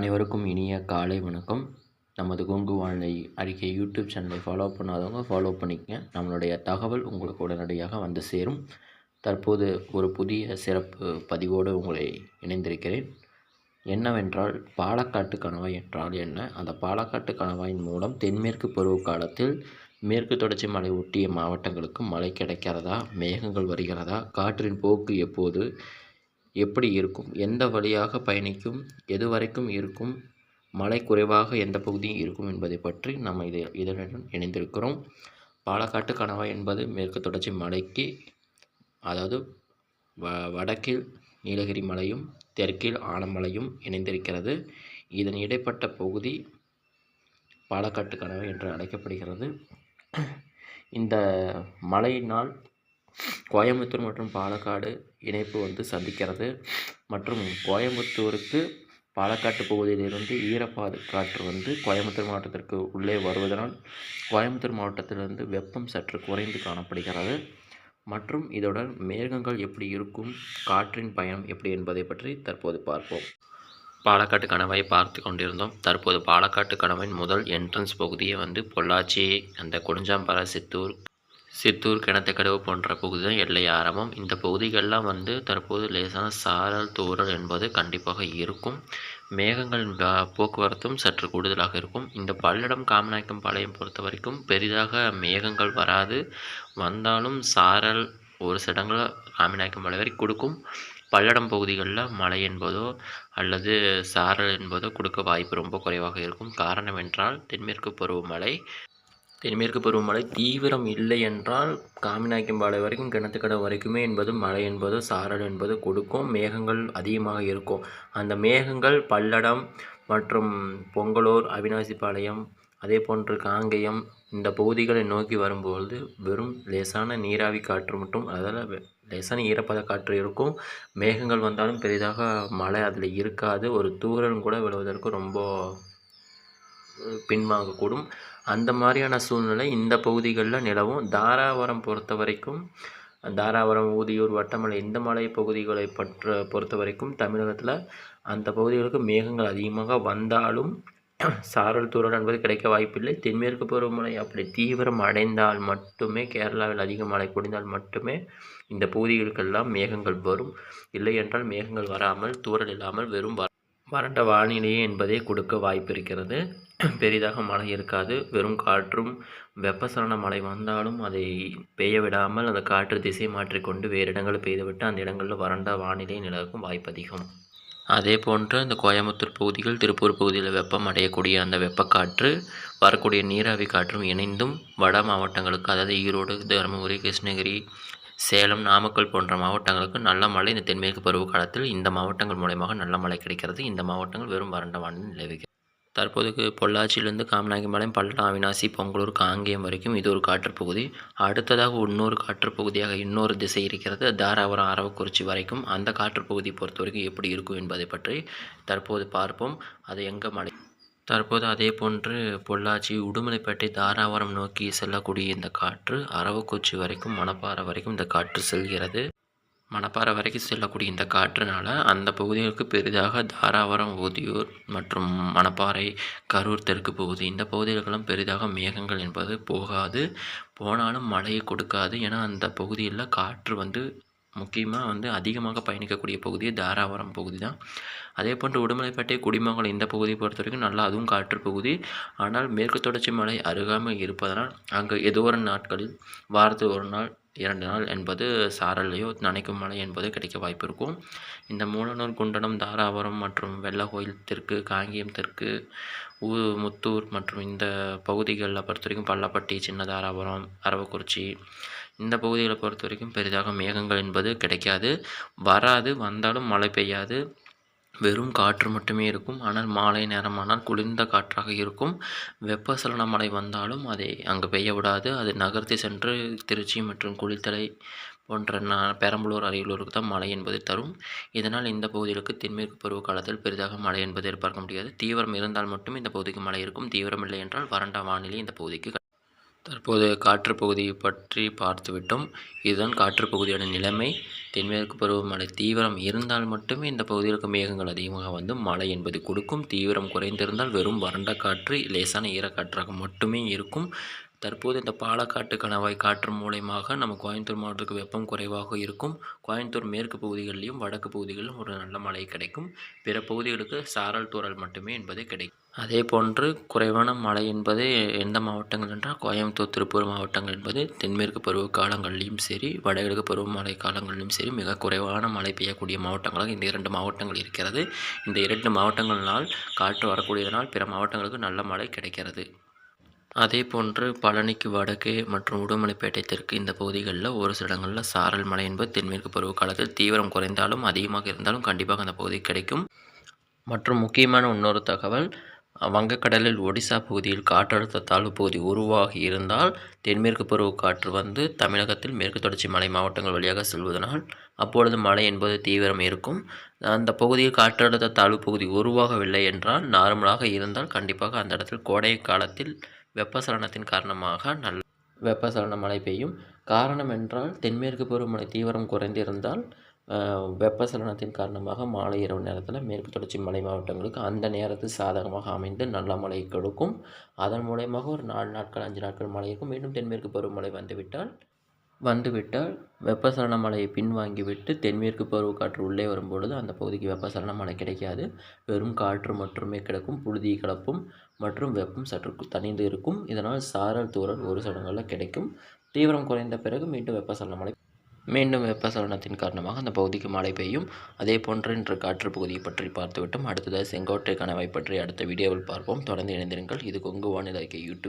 அனைவருக்கும் இனிய காலை வணக்கம். நமது கொங்கு வானிலை அறிக்கை யூடியூப் சேனலை ஃபாலோ பண்ணாதவங்க ஃபாலோ பண்ணிக்கங்க. நம்மளுடைய தகவல் உங்களுக்கு உடனடியாக வந்து சேரும். தற்போது ஒரு புதிய சிறப்பு பதிவோடு உங்களை இணைந்திருக்கிறேன். என்னவென்றால் பாலக்காட்டு கணவாய் என்றால் என்ன? அந்த பாலக்காட்டு கணவாயின் மூலம் தென்மேற்கு பருவகாலத்தில் மேற்கு தொடர்ச்சி மலை ஒட்டிய மாவட்டங்களுக்கு மழை கிடைக்கிறதா மேகங்கள் வருகிறதா? காற்றின் போக்கு எப்போது? எப்படி இருக்கும்? எந்த வழியாக பயணிக்கும்? எது வரைக்கும் இருக்கும்? மழை குறைவாக எந்த பகுதியும் இருக்கும் என்பதை பற்றி நம்ம இது இதனுடன் இணைந்திருக்கிறோம். பாலக்காட்டு கணவாய் என்பது மேற்கு தொடர்ச்சி மலைக்கு அதாவது வ வடக்கில் நீலகிரி மலையும் தெற்கில் ஆலமலையும் இணைந்திருக்கிறது. இதன் இடைப்பட்ட பகுதி பாலக்காட்டு கணவாய் என்று அழைக்கப்படுகிறது. இந்த மழையினால் கோயம்புத்தூர் மற்றும் பாலக்காடு இணைப்பு வந்து சந்திக்கிறது. மற்றும் கோயம்புத்தூருக்கு பாலக்காட்டு பகுதியிலிருந்து ஈரப்பாது காற்று வந்து கோயம்புத்தூர் மாவட்டத்திற்கு உள்ளே வருவதனால் கோயம்புத்தூர் மாவட்டத்திலிருந்து வெப்பம் சற்று குறைந்து காணப்படுகிறது. மற்றும் இதோட மேகங்கள் எப்படி இருக்கும் காற்றின் பயணம் எப்படி என்பதை பற்றி தற்போது பார்ப்போம். பாலக்காட்டு கனவை பார்த்து கொண்டிருந்தோம். தற்போது பாலக்காட்டு கனவின் முதல் என்ட்ரன்ஸ் பகுதியை வந்து பொள்ளாச்சி அந்த கொடுஞ்சாம்பரா சித்தூர் சித்தூர் கிணத்துக்கடவு போன்ற பகுதி தான் எல்லை ஆரம்பம். இந்த பகுதிகளெலாம் வந்து தற்போது லேசான சாரல் தூறல் என்பது கண்டிப்பாக இருக்கும். மேகங்கள் போக்குவரத்தும் சற்று கூடுதலாக இருக்கும். இந்த பல்லடம் காமநாயக்கம் பாளையம் பொறுத்த வரைக்கும் பெரிதாக மேகங்கள் வராது. வந்தாலும் சாரல் ஒரு சில இடங்களில் காமநாயக்கம் பாளையம் வரை கொடுக்கும். பல்லடம் பகுதிகளில் மழை என்பதோ அல்லது சாரல் என்பதோ கொடுக்க வாய்ப்பு ரொம்ப குறைவாக இருக்கும். காரணம் என்றால் தென்மேற்கு பருவமழை. தென்மேற்கு பருவமழை தீவிரம் இல்லை என்றால் காமிநாயக்கம்பாளை வரைக்கும் கிணத்துக்கடை வரைக்குமே என்பது மழை என்பது சாரல் என்பது கொடுக்கும். மேகங்கள் அதிகமாக இருக்கும். அந்த மேகங்கள் பல்லடம் மற்றும் பொங்கலூர் அவினாசிப்பாளையம் அதே போன்று காங்கேயம் இந்த பகுதிகளை நோக்கி வரும்பொழுது வெறும் லேசான நீராவி காற்று மட்டும் அதில் லேசான ஈரப்பத காற்று இருக்கும். மேகங்கள் வந்தாலும் பெரிதாக மழை அதில் இருக்காது. ஒரு தூரல் கூட விழுவதற்கு ரொம்ப பின்வாங்கக்கூடும். அந்த மாதிரியான சூழ்நிலை இந்த பகுதிகளில் நிலவும். தாராவரம் பொறுத்த வரைக்கும் தாராவரம் ஊதியூர் வட்டமலை இந்த மலை பகுதிகளை பற்ற பொறுத்த வரைக்கும் தமிழகத்தில் அந்த பகுதிகளுக்கு மேகங்கள் அதிகமாக வந்தாலும் சாரல் தூரல் என்பது கிடைக்க வாய்ப்பில்லை. தென்மேற்கு பருவமழை அப்படி தீவிரம் அடைந்தால் மட்டுமே கேரளாவில் அதிக மழை பொழிந்தால் மட்டுமே இந்த பகுதிகளுக்கெல்லாம் மேகங்கள் வரும். இல்லை என்றால் மேகங்கள் வராமல் தூரல் இல்லாமல் வெறும் வறண்ட வானிலையே என்பதை கொடுக்க வாய்ப்பு இருக்கிறது பெரிதாக மழை இருக்காது. வெறும் காற்றும் வெப்பசலன மழை வந்தாலும் அதை பெய்ய விடாமல் அந்த காற்று திசை மாற்றிக்கொண்டு வேறு இடங்களில் பெய்துவிட்டு அந்த இடங்களில் வறண்ட வானிலை நிலவுக்கும் வாய்ப்பு அதிகம். அதே போன்று இந்த கோயம்புத்தூர் பகுதிகள் திருப்பூர் பகுதியில் வெப்பம் அடையக்கூடிய அந்த வெப்பக்காற்று வரக்கூடிய நீராவி காற்றும் இணைந்தும் வட மாவட்டங்களுக்கு அதாவது ஈரோடு தருமபுரி கிருஷ்ணகிரி சேலம் நாமக்கல் போன்ற மாவட்டங்களுக்கு நல்ல மழை இந்த தென்மேற்கு பருவ காலத்தில் இந்த மாவட்டங்கள் மூலயமாக நல்ல மழை கிடைக்கிறது. இந்த மாவட்டங்கள் வெறும் வறண்ட வானிலை நிலவுகிறது. தற்போதைக்கு பொள்ளாச்சியிலிருந்து காமநாயக்கம்பாளையம் பல்லடம் அவினாசி பொங்கலூர் காங்கேயம் வரைக்கும் இது ஒரு காற்றுப்பகுதி. அடுத்ததாக இன்னொரு காற்றுப்பகுதியாக இன்னொரு திசை இருக்கிறது. தாராபுரம் அரவக்குறிச்சி வரைக்கும் அந்த காற்றுப்பகுதி பொறுத்த வரைக்கும் எப்படி இருக்கும் என்பதை பற்றி தற்போது பார்ப்போம். அது எங்கே மழை தற்போது அதே போன்று பொள்ளாச்சி உடுமலைப்பேட்டை தாராபுரம் நோக்கி செல்லக்கூடிய இந்த காற்று அரவக்குறிச்சி வரைக்கும் மணப்பாறை வரைக்கும் இந்த காற்று செல்கிறது. மணப்பாறை வரைக்கும் செல்லக்கூடிய இந்த காற்றுனால் அந்த பகுதிகளுக்கு பெரிதாக தாராவரம் ஊதியூர் மற்றும் மணப்பாறை கரூர் தெற்கு பகுதி இந்த பகுதிகளுக்கெல்லாம் பெரிதாக மேகங்கள் என்பது போகாது. போனாலும் மழையை கொடுக்காது. ஏன்னா அந்த பகுதியில் காற்று வந்து முக்கியமாக வந்து அதிகமாக பயணிக்கக்கூடிய பகுதி தாராவரம் பகுதி தான். அதே போன்று உடுமலைப்பேட்டை குடிமங்கலம் இந்த பகுதியை பொறுத்த வரைக்கும் நல்லா அதுவும் காற்று பகுதி. ஆனால் மேற்கு தொடர்ச்சி மலை அருகாமல் இருப்பதனால் அங்கே ஏதோ ஒரு நாட்களில் வாரத்து ஒரு நாள் இரண்டு நாள் என்பது சாரலையோ நனைக்கும் மழை என்பது கிடைக்க வாய்ப்பு இருக்கும். இந்த மூலனூர் குண்டனம் தாராபுரம் மற்றும் வெள்ளகோயில் தெற்கு காங்கேயம் தெற்கு ஊ முத்தூர் மற்றும் இந்த பகுதிகளில் பொறுத்த வரைக்கும் பள்ளப்பட்டி சின்ன தாராபுரம் அரவக்குறிச்சி இந்த பகுதிகளை பொறுத்த வரைக்கும் பெரிதாக மேகங்கள் என்பது கிடைக்காது. வராது வந்தாலும் மழை பெய்யாது. வெறும் காற்று மட்டுமே இருக்கும். ஆனால் மாலை நேரமானால் குளிர்ந்த காற்றாக இருக்கும். வெப்பசலன மழை வந்தாலும் அதை அங்கு பெய்ய விடாது. அது நகர்த்தி சென்று திருச்சி மற்றும் குளித்தலை போன்ற ந பெரம்பலூர் அரியலூருக்கு தான் மழை என்பது தரும். இதனால் இந்த பகுதிகளுக்கு தென்மேற்கு பருவ காலத்தில் பெரிதாக மழை என்பது எதிர்பார்க்க முடியாது. தீவிரம் இருந்தால் மட்டும் இந்த பகுதிக்கு மழை இருக்கும். தீவிரம் இல்லை என்றால் வறண்ட வானிலை இந்த பகுதிக்கு தற்போது காற்று பகுதியை பற்றி பார்த்துவிட்டோம். இதுதான் காற்று பகுதியோட நிலைமை. தென்மேற்கு பருவமழை தீவிரம் இருந்தால் மட்டுமே இந்த பகுதியில் இருக்க மேகங்கள் அதிகமாக வந்து மழை என்பது கொடுக்கும். தீவிரம் குறைந்திருந்தால் வெறும் வறண்ட காற்று லேசான ஈரக்காற்றாக மட்டுமே இருக்கும். தற்போது இந்த பாலக்காட்டு கணவாய் காற்று மூலயமாக நம்ம கோயம்புத்தூர் மாவட்டத்துக்கு வெப்பம் குறைவாக இருக்கும். கோயம்புத்தூர் மேற்கு பகுதிகளிலும் வடக்கு பகுதிகளிலும் ஒரு நல்ல மழை கிடைக்கும். பிற பகுதிகளுக்கு சாரல் தூரல் மட்டுமே என்பது கிடைக்கும். அதே போன்று குறைவான மழை என்பது எந்த மாவட்டங்கள் என்றால் கோயம்புத்தூர் திருப்பூர் மாவட்டங்கள் என்பது தென்மேற்கு பருவ காலங்களிலும் சரி வடகிழக்கு பருவமழை காலங்களிலும் சரி மிக குறைவான மழை பெய்யக்கூடிய மாவட்டங்களாக இந்த இரண்டு மாவட்டங்கள் இருக்கிறது. இந்த இரண்டு மாவட்டங்களினால் காற்று வரக்கூடியதனால் பிற மாவட்டங்களுக்கு நல்ல மழை கிடைக்கிறது. அதே போன்று பழனிக்கு வடக்கே மற்றும் உடுமலைப்பேட்டை தெற்கு இந்த பகுதிகளில் ஒரு சில இடங்களில் சாரல் மழை என்பது தென்மேற்கு பருவ காலத்தில் தீவிரம் குறைந்தாலும் அதிகமாக இருந்தாலும் கண்டிப்பாக அந்த பகுதி கிடைக்கும். மற்றும் முக்கியமான இன்னொரு தகவல் வங்கக்கடலில் ஒடிசா பகுதியில் காற்றழுத்த தாழ்வு பகுதி உருவாகி இருந்தால் தென்மேற்கு பருவ காற்று வந்து தமிழகத்தில் மேற்கு தொடர்ச்சி மலை மாவட்டங்கள் வழியாக செல்வதனால் அப்பொழுது மழை என்பது தீவிரம் இருக்கும். அந்த பகுதியில் காற்றழுத்த தாழ்வு பகுதி உருவாகவில்லை என்றால் நார்மலாக இருந்தால் கண்டிப்பாக அந்த இடத்தில் கோடை காலத்தில் வெப்பசலனத்தின் காரணமாக நல்ல வெப்பசலன மழை பெய்யும். காரணம் என்றால் தென்மேற்கு பருவமழை தீவிரம் குறைந்திருந்தால் வெப்பசலனத்தின் காரணமாக மாலை இரவு நேரத்தில் மேற்கு தொடர்ச்சி மலை மாவட்டங்களுக்கு அந்த நேரத்தில் சாதகமாக அமைந்து நல்ல மழை கொடுக்கும். அதன் மூலயமாக ஒரு நாலு நாட்கள் அஞ்சு நாட்கள் மழை இருக்கும். மீண்டும் தென்மேற்கு பருவமழை வந்துவிட்டால் வந்துவிட்டால் வெப்பசலன மழையை பின்வாங்கிவிட்டு தென்மேற்கு பருவக்காற்று உள்ளே வரும்பொழுது அந்த பகுதிக்கு வெப்பசலன மழை கிடைக்காது. வெறும் காற்று மட்டுமே கிடக்கும். புழுதி கலப்பும் மற்றும் வெப்பம் சற்று தணிந்து இருக்கும். இதனால் சாரல் தூரல் ஒரு சடங்களில் கிடைக்கும். தீவிரம் குறைந்த பிறகு மீண்டும் வெப்பசலன மழை மீண்டும் வெப்பசலனத்தின் காரணமாக அந்த பகுதிக்கு மழை பெய்யும். அதே போன்று இன்று காற்று பகுதியை பற்றி பார்த்துவிட்டோம். அடுத்ததாக செங்கோட்டை கனவை பற்றி அடுத்த வீடியோவில் பார்ப்போம். தொடர்ந்து இணைந்திருங்கள். இது கொங்கு வானிலை யூடியூப்